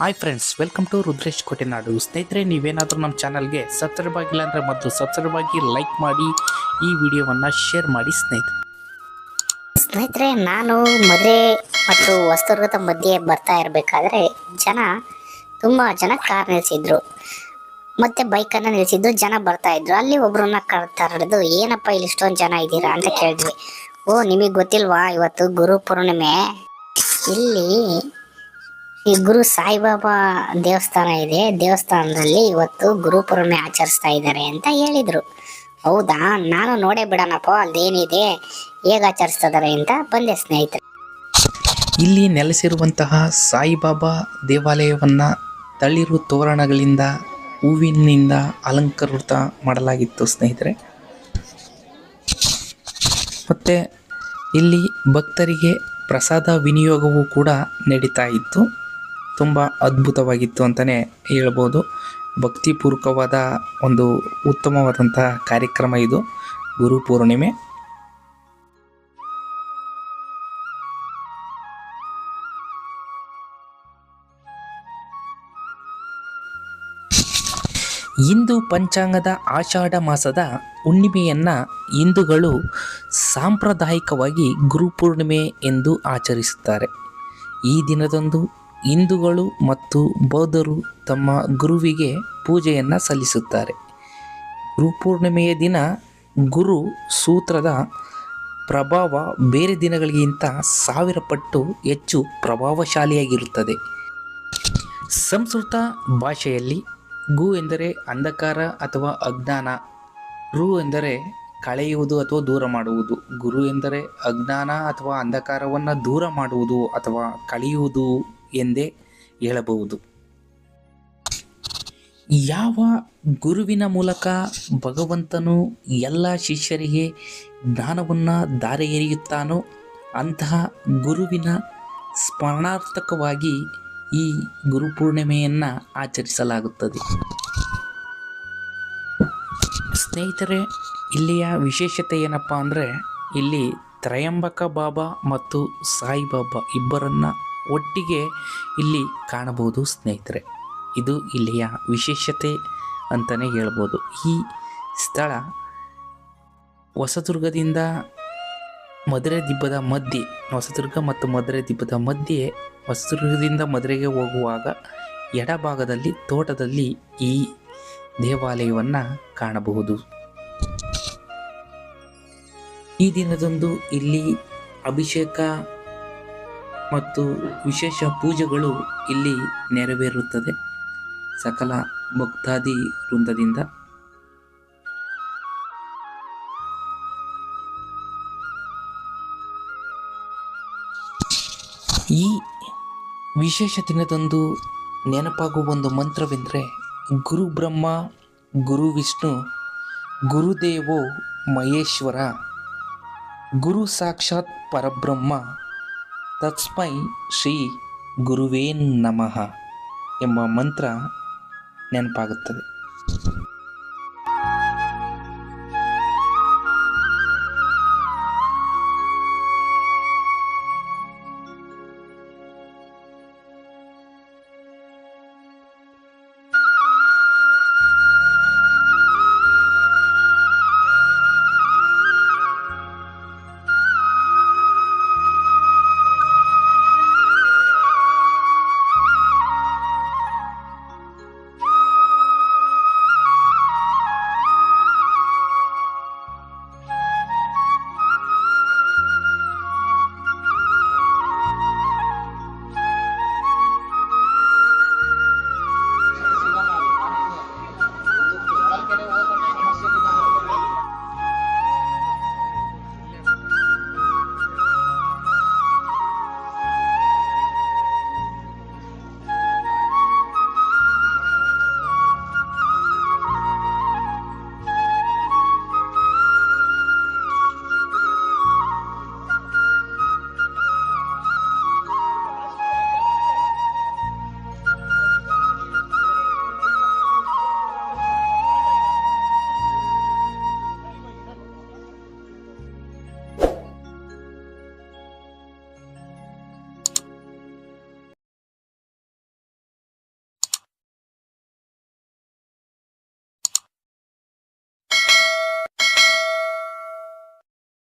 Hi friends welcome to Rudresh Kotenadu ಸ್ನೇಹಿತರೆ ನೀವೇನಾದರೂ ನಮ್ಮ ಚಾನಲ್ಗೆ ಸಬ್ಸ್ಕ್ರೈಬ್ ಆಗಿಲ್ಲ ಅಂದರೆ ಮೊದಲು ಸಬ್ಸ್ಕ್ರೈಬ್ ಆಗಿ ಲೈಕ್ ಮಾಡಿ, ಈ ವಿಡಿಯೋವನ್ನು ಶೇರ್ ಮಾಡಿ ಸ್ನೇಹಿತರೆ. ಸ್ನೇಹಿತರೆ, ನಾನು ಮದುವೆ ಮತ್ತು ವಸ್ತುರ್ಗದ ಮಧ್ಯೆ ಬರ್ತಾ ಇರಬೇಕಾದ್ರೆ ಜನ ತುಂಬ ಜನ ಕಾರ್ ನಿಲ್ಲಿಸಿದ್ರು ಮತ್ತು ಬೈಕನ್ನು ನಿಲ್ಲಿಸಿದ್ದು ಜನ ಬರ್ತಾ ಇದ್ರು. ಅಲ್ಲಿ ಒಬ್ಬರನ್ನ ಕರೆದು ಏನಪ್ಪ ಇಲ್ಲಿ ಇಷ್ಟೊಂದು ಜನ ಇದ್ದೀರಾ? ಅಂತ ಕೇಳಿದ್ವಿ. ಓ, ನಿಮಗೆ ಗೊತ್ತಿಲ್ವಾ ಇವತ್ತು ಗುರು ಪೂರ್ಣಿಮೆ? ಇಲ್ಲಿ ಈ ಗುರು ಸಾಯಿಬಾಬಾ ದೇವಸ್ಥಾನ ಇದೆ. ದೇವಸ್ಥಾನದಲ್ಲಿ ಇವತ್ತು ಗುರು ಪೂರ್ಣಿಮೆ ಆಚರಿಸ್ತಾ ಇದ್ದಾರೆ ಅಂತ ಹೇಳಿದರು. ಹೌದಾ? ನಾನು ನೋಡೇ ಬಿಡೋಣಪ್ಪ ಅಲ್ಲೇನಿದೆ ಹೇಗೆ ಆಚರಿಸ್ತಾ ಅಂತ ಬಂದೆ ಸ್ನೇಹಿತರೆ. ಇಲ್ಲಿ ನೆಲೆಸಿರುವಂತಹ ಸಾಯಿಬಾಬಾ ದೇವಾಲಯವನ್ನು ತಳಿರು ತೋರಣಗಳಿಂದ, ಹೂವಿನಿಂದ ಅಲಂಕೃತ ಮಾಡಲಾಗಿತ್ತು ಸ್ನೇಹಿತರೆ. ಮತ್ತು ಇಲ್ಲಿ ಭಕ್ತರಿಗೆ ಪ್ರಸಾದ ವಿನಿಯೋಗವೂ ಕೂಡ ನಡೀತಾ ಇತ್ತು. ತುಂಬ ಅದ್ಭುತವಾಗಿತ್ತು ಅಂತಲೇ ಹೇಳ್ಬೋದು. ಭಕ್ತಿಪೂರ್ವಕವಾದ ಒಂದು ಉತ್ತಮವಾದಂತಹ ಕಾರ್ಯಕ್ರಮ ಇದು. ಗುರು ಪೂರ್ಣಿಮೆ. ಹಿಂದೂ ಪಂಚಾಂಗದ ಆಷಾಢ ಮಾಸದ ಹುಣ್ಣಿಮೆಯನ್ನು ಹಿಂದೂಗಳು ಸಾಂಪ್ರದಾಯಿಕವಾಗಿ ಗುರುಪೂರ್ಣಿಮೆ ಎಂದು ಆಚರಿಸುತ್ತಾರೆ. ಈ ದಿನದಂದು ಹಿಂದೂಗಳು ಮತ್ತು ಬೌದ್ಧರು ತಮ್ಮ ಗುರುವಿಗೆ ಪೂಜೆಯನ್ನು ಸಲ್ಲಿಸುತ್ತಾರೆ. ಗುರುಪೂರ್ಣಿಮೆಯ ದಿನ ಗುರು ಸೂತ್ರದ ಪ್ರಭಾವ ಬೇರೆ ದಿನಗಳಿಗಿಂತ ಸಾವಿರ ಪಟ್ಟು ಹೆಚ್ಚು ಪ್ರಭಾವಶಾಲಿಯಾಗಿರುತ್ತದೆ. ಸಂಸ್ಕೃತ ಭಾಷೆಯಲ್ಲಿ ಗು ಎಂದರೆ ಅಂಧಕಾರ ಅಥವಾ ಅಜ್ಞಾನ. ರು ಎಂದರೆ ಕಳೆಯುವುದು ಅಥವಾ ದೂರ ಮಾಡುವುದು. ಗುರು ಎಂದರೆ ಅಜ್ಞಾನ ಅಥವಾ ಅಂಧಕಾರವನ್ನು ದೂರ ಮಾಡುವುದು ಅಥವಾ ಕಳೆಯುವುದು. ಎಂದೇ ಹೇಳಬಹುದು. ಯಾವ ಗುರುವಿನ ಮೂಲಕ ಭಗವಂತನು ಎಲ್ಲ ಶಿಷ್ಯರಿಗೆ ಜ್ಞಾನವನ್ನು ದಾರಿ ಎರೆಯುತ್ತಾನೋ ಅಂತಹ ಗುರುವಿನ ಸ್ಮರಣಾರ್ಥಕವಾಗಿ ಈ ಗುರುಪೂರ್ಣಿಮೆಯನ್ನು ಆಚರಿಸಲಾಗುತ್ತದೆ. ಸ್ನೇಹಿತರೆ, ಇಲ್ಲಿಯ ವಿಶೇಷತೆ ಏನಪ್ಪ ಅಂದರೆ ಇಲ್ಲಿ ತ್ರಯಂಬಕ ಬಾಬಾ ಮತ್ತು ಸಾಯಿಬಾಬಾ ಇಬ್ಬರನ್ನ ಒಟ್ಟಿಗೆ ಇಲ್ಲಿ ಕಾಣಬಹುದು ಸ್ನೇಹಿತರೆ. ಇದು ಇಲ್ಲಿಯ ವಿಶೇಷತೆ ಅಂತಲೇ ಹೇಳ್ಬೋದು. ಈ ಸ್ಥಳ ಹೊಸದುರ್ಗದಿಂದ ಮದುರೆ ದಿಬ್ಬದ ಮಧ್ಯೆ, ಹೊಸದುರ್ಗ ಮತ್ತು ಮದುರೆ ದಿಬ್ಬದ ಮಧ್ಯೆ, ಹೊಸದುರ್ಗದಿಂದ ಮದುರೆಗೆ ಹೋಗುವಾಗ ಎಡಭಾಗದಲ್ಲಿ, ತೋಟದಲ್ಲಿ ಈ ದೇವಾಲಯವನ್ನು ಕಾಣಬಹುದು. ಈ ದಿನದಂದು ಇಲ್ಲಿ ಅಭಿಷೇಕ ಮತ್ತು ವಿಶೇಷ ಪೂಜೆಗಳು ಇಲ್ಲಿ ನೆರವೇರುತ್ತದೆ. ಸಕಲ ಭಕ್ತಾದಿ ವೃಂದದಿಂದ. ಈ ವಿಶೇಷ ದಿನದಂದು ನೆನಪಾಗುವ ಒಂದು ಮಂತ್ರವೆಂದರೆ, ಗುರು ಬ್ರಹ್ಮ, ಗುರು ವಿಷ್ಣು ಗುರುದೇವೋ ಮಹೇಶ್ವರ, ಗುರು ಸಾಕ್ಷಾತ್ ಪರಬ್ರಹ್ಮ ತಸ್ಮೈ ಶ್ರೀ ಗುರುವೇ ನಮಃ ಎಂಬ ಮಂತ್ರ ನೆನಪಾಗುತ್ತದೆ.